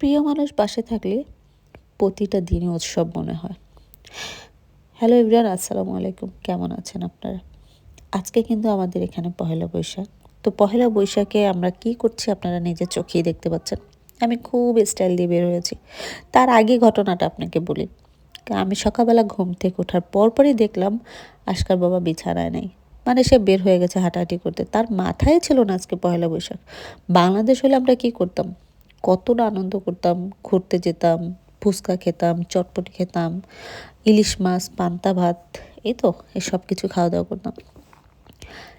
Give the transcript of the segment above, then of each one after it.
প্রিয় মানুষ পাশে থাকলে প্রতিটা দিনই উৎসব মনে হয়। হ্যালো ইবরান আসসালামু আলাইকুম। কেমন আছেন আপনারা? আজকে কিন্তু আমাদের এখানে পহেলা বৈশাখ। তো পহেলা বৈশাখে আমরা কি করছি আপনারা নিজের চোখেই দেখতে পাচ্ছেন। আমি খুব স্টাইল দিয়ে বের হয়েছি। তার আগে ঘটনাটা আপনাকে বলি। আমি সকালবেলা ঘুম থেকে ওঠার পরপরই দেখলাম আজকার বাবা বিছানায় নেই। মানে সে বের হয়ে গেছে হাঁটাহাঁটি করতে। তার মাথায় ছিল না আজকে পয়লা বৈশাখ। বাংলাদেশ হলে আমরা কি করতাম? কতটা আনন্দ করতাম, ঘুরতে যেতাম, ফুচকা খেতাম, চটপটি খেতাম, ইলিশ মাছ, পান্তা ভাত, এই তো এসব কিছু খাওয়া দাওয়া করতাম।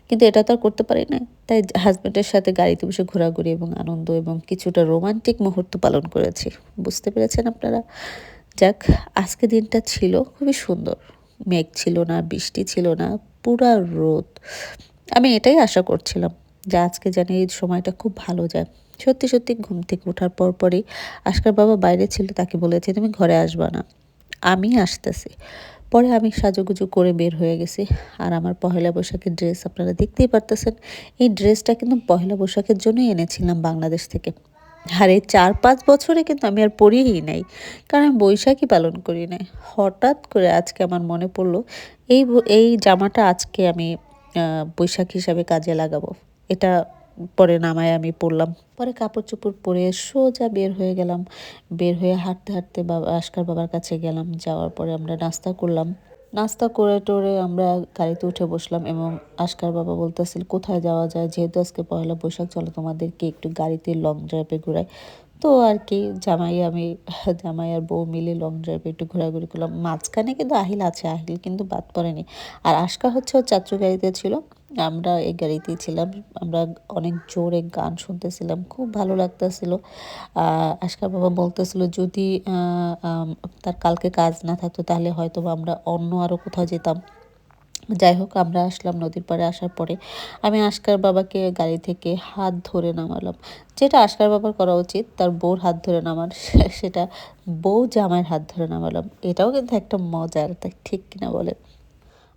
কিন্তু এটা তো আর করতে পারি না তাই হাজব্যান্ডের সাথে গাড়িতে বসে ঘোরাঘুরি এবং আনন্দ এবং কিছুটা রোমান্টিক মুহূর্ত পালন করেছি। বুঝতে পেরেছেন আপনারা? যাক, আজকে দিনটা ছিল খুবই সুন্দর। মেঘ ছিল না, বৃষ্টি ছিল না, পুরা রোদ। আমি এটাই আশা করছিলাম যে আজকে জানি এই সময়টা খুব ভালো যায়। সত্যি সত্যি ঘুম থেকে ওঠার পর পরই আজকার বাবা বাইরে ছিল, তাকে বলেছে, তুমি ঘরে আসবা না। আমি আসতেছি। পরে আমি সাজুগুজু করে বের হয়ে গেছি। আর আমার পহেলা বৈশাখের ড্রেস আপনারা দেখতেই পারতেছেন, এই ড্রেসটা কিন্তু পহেলা বৈশাখের জন্যই এনেছিলাম বাংলাদেশ থেকে। আর এই চার পাঁচ বছরে কিন্তু আমি আর পড়িই নাই, কারণ আমি বৈশাখী পালন করি নাই। হঠাৎ করে আজকে আমার মনে পড়ল, এই এই জামাটা আজকে আমি বৈশাখ হিসাবে কাজে লাগাবো। এটা পরে নামায় আমি পড়লাম। পরে কাপড় চোপড় পরে সোজা বের হয়ে গেলাম। বের হয়ে হাঁটতে হাঁটতে বাবা, আশকার বাবার কাছে গেলাম। যাওয়ার পরে আমরা নাস্তা করলাম। নাস্তা করে টোরে আমরা গাড়িতে উঠে বসলাম এবং আশকার বাবা বলতেছিল, কোথায় যাওয়া যায়? যেহেতু আজকে পয়লা বৈশাখ, চলো তোমাদেরকে একটু গাড়িতে লং ড্রাইভে ঘুরাই। তো আর কি, জামাই আমি, জামাই আর বউ মিলে লং ড্রাইভে একটু ঘোরাঘুরি করলাম। মাঝখানে কিন্তু আহিল আছে, আহিল কিন্তু বাদ পড়েনি। আর আশকা হচ্ছে ও চাচু গাড়িতে ছিল। আমরা এই গাড়িতেই ছিলাম। আমরা অনেক জোরে গান শুনতেছিলাম, খুব ভালো লাগতেছিল। আশকা বাবা বলতেছিল, যদি তার কালকে কাজ না থাকতো তাহলে হয়তো আমরা অন্য আরও কোথাও যেতাম। যাই হোক, আমরা আসলাম নদীর পাড়ে আসার পরে। আমি আশকার বাবাকে গাড়ি থেকে হাত ধরে নামালাম। যেটা আশকার বাবার করা উচিত, তার বউর হাত ধরে নামার। সেটা বউ জামাইয়ের হাত ধরে নামালাম। এটাও কিন্তু একটা মজার, তাই ঠিক কিনা বলে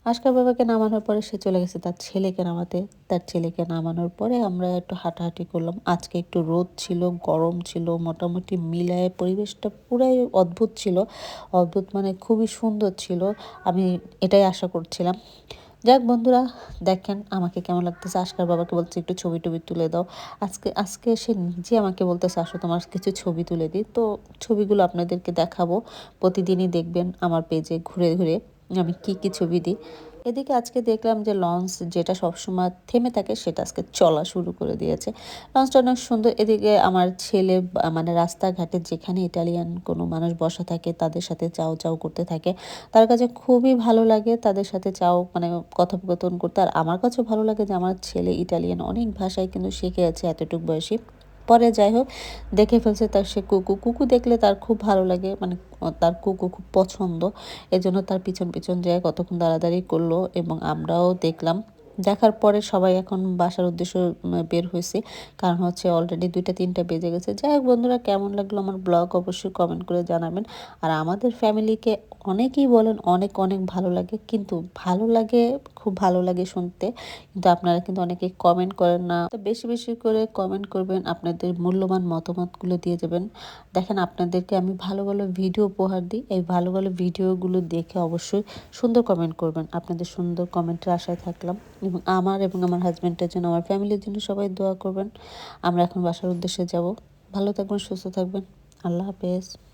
আশকার বাবাকে নামানোর পরে সে চলে গেছে তার ছেলেকে নামাতে। তার ছেলেকে নামানোর পরে আমরা একটু হাঁটাহাঁটি করলাম। আজকে একটু রোদ ছিল, গরম ছিল, মোটামুটি মিলায় পরিবেশটা পুরাই অদ্ভুত ছিল। অদ্ভুত মানে খুবই সুন্দর ছিল। আমি এটাই আশা করছিলাম। যাক বন্ধুরা, দেখেন আমাকে কেমন লাগতেছে। আজকার বাবাকে বলছে একটু ছবি টবি তুলে দাও। আজকে আজকে সে নিজে আমাকে বলতেছে, আসো, তোমার কিছু ছবি তুলে দিই। তো ছবিগুলো আপনাদেরকে দেখাবো। প্রতিদিনই দেখবেন আমার পেজে ঘুরে ঘুরে। আমি কি কি ছবি দিই? এদিকে আজকে দেখলাম যে লঞ্চ যেটা সবসময় থেমে থাকে সেটা আজকে চলা শুরু করে দিয়েছে। লঞ্চটা অনেক সুন্দর। এদিকে আমার ছেলে মানে রাস্তাঘাটে যেখানে ইটালিয়ান কোনো মানুষ বসা থাকে তাদের সাথে চাও চাও করতে থাকে। তার কাছে খুবই ভালো লাগে তাদের সাথে চাও মানে কথোপকথন করতে। আর আমার কাছেও ভালো লাগে যে আমার ছেলে ইটালিয়ান অনেক ভাষায় কিন্তু শিখে আছে এতটুকু বয়সী। পরে যাই হোক দেখে ফেলছে তার সে কুকু। কুকু দেখলে তার খুব ভালো লাগে মানে তার কুকু খুব পছন্দ। এজন্য তার পিছন পিছন যায়, কতক্ষণ দাঁড়াদাঁড়ি করল এবং আমরাও দেখলাম দেখার পরে সবাই এখন বাসার উদ্দেশ্য বের হয়েছে। কারণ হচ্ছে অলরেডি দুইটা, তিনটা বেজে গেছে। যাই হোক বন্ধুরা, কেমন লাগল আমার ব্লগ অবশ্যই কমেন্ট করে জানাবেন। আর আমাদের ফ্যামিলিকে অনেকেই বলেন অনেক অনেক ভালো লাগে। কিন্তু ভালো লাগে, খুব ভালো লাগে শুনতে। কিন্তু আপনারা কিন্তু অনেকে কমেন্ট করেন না। তো বেশি বেশি করে কমেন্ট করবেন, আপনাদের মূল্যবান মতামতগুলো দিয়ে যাবেন। দেখেন আপনাদেরকে আমি ভালো ভালো ভিডিও উপহার দিই। এই ভালো ভালো ভিডিওগুলো দেখে অবশ্যই সুন্দর কমেন্ট করবেন। আপনাদের সুন্দর কমেন্টের আশায় থাকলাম। এবং আমার এবং আমার হাজব্যান্ডের জন্য, আমার ফ্যামিলির জন্য সবাই দোয়া করবেন। আমরা এখন বাসার উদ্দেশ্যে যাব। ভালো থাকবেন, সুস্থ থাকবেন। আল্লাহ হাফেজ।